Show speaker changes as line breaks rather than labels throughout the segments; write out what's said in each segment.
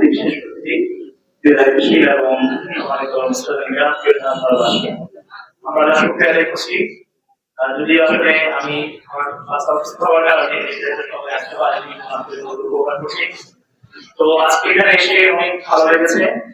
বিশেষ অতিথি বিধায়ক শিল এবং সম্মানিত মুসলিমরা প্রধানবাসী আমরা শুক্রিয়া রেখেছি যদি আসলে আমি তো আজকে এখানে এসে অনেক ভালো লেগেছে।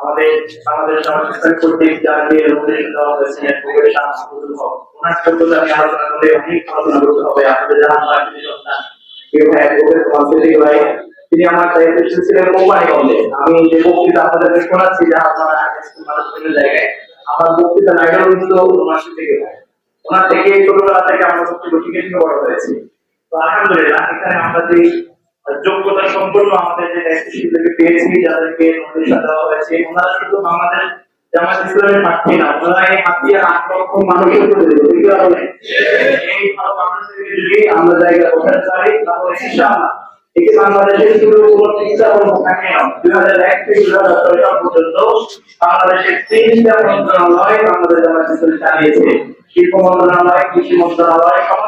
আমাদের করতে হবে তিনি আমার দায়িত্ব ছিলেন কোম্পানিগঞ্জে আমি যে বক্তৃতা আপনাদেরকে শোনাচ্ছি, যা আপনারা জায়গায়, আমার বক্তৃতা লাগানো কিন্তু ওনার হয় ওনার থেকে ছোটবেলা থেকে আমরা শিখে শিখে বড় হয়েছি। তো আলহামদুলিল্লাহ, এখানে আমরা যে যোগ্যতা সম্পন্ন আমাদের যে দায়িত্বশীলদেরকে পেয়েছি, যাদেরকে দেওয়া হয়েছে, ওনারা শুধু বাংলাদেশ জামাত ইসলামের না, ওনারা এই আট লক্ষ মানুষের ঠিক আছে? এই মানুষদেরকে যদি আমরা জায়গায় বসাতে পারি, তাহলে ইনশাআল্লাহ। বাংলাদেশের শিল্প মন্ত্রণালয়, কৃষি মন্ত্রণালয়, সমাজ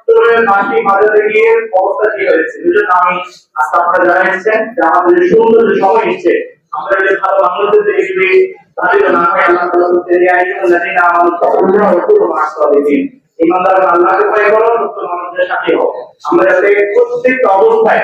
বাসি বাজারে গিয়ে অবস্থা কি হয়েছে। দুজন আমি আজকে আপনারা জানাচ্ছেন যে আমাদের সুন্দর যে সময় এসছে, আমরা যে ভালো বাংলাদেশ থেকে যদি তাহলে না হয় আল্লাহ তাআলা করতে আইন জানি না আমাদের সকলরা হতো মাস দিন ইমানদার আল্লাহকে ভয় করো সত্য মানুষদের সাথে হোক আমরা যাতে প্রত্যেকটা অবস্থায়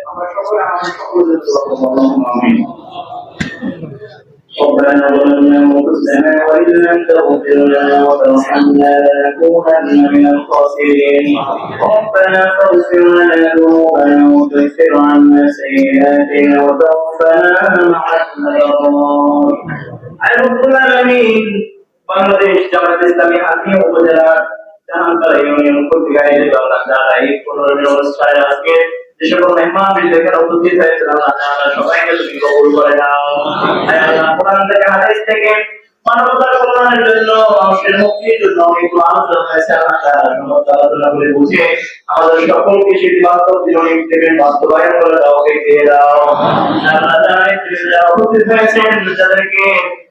আমাদের সকলের জন্য দোয়া করবো আল্লাহুম্মা আমিন ربنا ظلمنا انفسنا وان لم تغفر لنا وترحمنا لنكونن من الخاسرين ربنا فاغفر لنا ذنوبنا وكفر عنا سيئاتنا وتوفنا مع الابرار আয় রব্বুল আলামিন বাংলাদেশ জামাত ইসলামী হাকিম উপজেলার জাহানপাড়া ইউনিয়ন কর্তৃক আয়োজিত আল্লাহ তাআলা এই পুনর্মিলন অনুষ্ঠানে আজকে যে সকল মেহমান উপস্থিত হয়েছেন আল্লাহ তাআলা সবাইকে তুমি কবুল করে নাও। আল্লাহ কোরআন থেকে, হাদিস থেকে মানবতার কল্যাণের জন্য, মানুষের মুক্তির জন্য অনেকগুলো আলোচনা হয়েছে আল্লাহ তাআলা সমস্ত আলোচনা করে বুঝে আমাদের সকলকে সেটি বাস্তব জীবনে থেকে বাস্তবায়ন করে দাও দিয়ে দাও। আল্লাহ তাআলা উপস্থিত হয়েছেন, যাদেরকে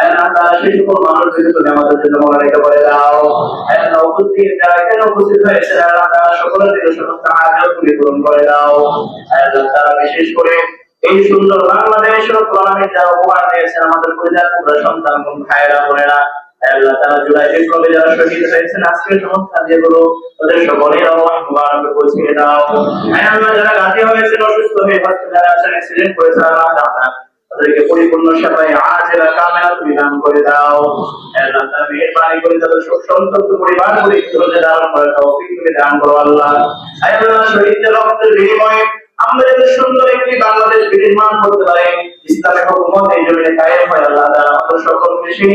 আল্লাহ তাআলা সেই সকল মানুষদের তুমি আমাদের জন্য মনোনীত করে দাও। আল্লাহ উপস্থিত, যারা এখানে উপস্থিত হয়েছে আল্লাহ তাআলা সকলের দিকে সমস্ত হাজার তুমি পূরণ করে দাও। আল্লাহ তাআলা বিশেষ করে এই সুন্দর বাংলাদেশ ও কোরআনের যারা উপহার দিয়েছেন, আমাদের পরিবার পুরো সন্তান কোন ভাইয়েরা, বোনেরা আল্লাহ তারা জুলাই বিপ্লবে যারা শহীদ হয়েছেন, আজকের সংস্থা যেগুলো তাদের সকলের রহমান মুবারক পৌঁছিয়ে দাও। আল্লাহ যারা গাজী হয়েছেন, অসুস্থ হয়ে হসপিটালে আছেন অ্যাক্সিডেন্ট করেছে আল্লাহ দাদা তাদেরকে পরিপূর্ণ সেবায় আজ এরা কামেলা তুমি দান করে দাও। আল্লাহ তার মেহরবানি করে তাদের সন্তপ্ত পরিবার করে করে তুমি দান করো আল্লাহ। আল্লাহ, শহীদদের রক্তের বিনিময়ে আমরা যাতে সুন্দর একটি বাংলাদেশ বিনির্মাণ করতে পারি। ইসলামের হুকুমত এই জমিনে কায়েম হয়, আল্লাহ আমাদের সকল সেই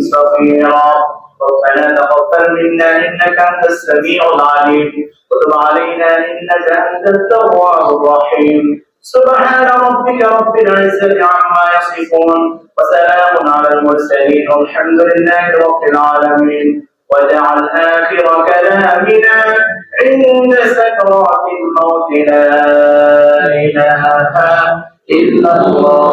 صغيرا. ربنا تقبل منا إنك أنت السميع العليم. وتب علينا إنك أنت التواب الرحيم. سبحان ربك رب العزة عما يصفون. وسلام على المرسلين. والحمد لله رب العالمين. واجعل آخر كلامنا عند سكرات الموت. لا محمد رسول الله.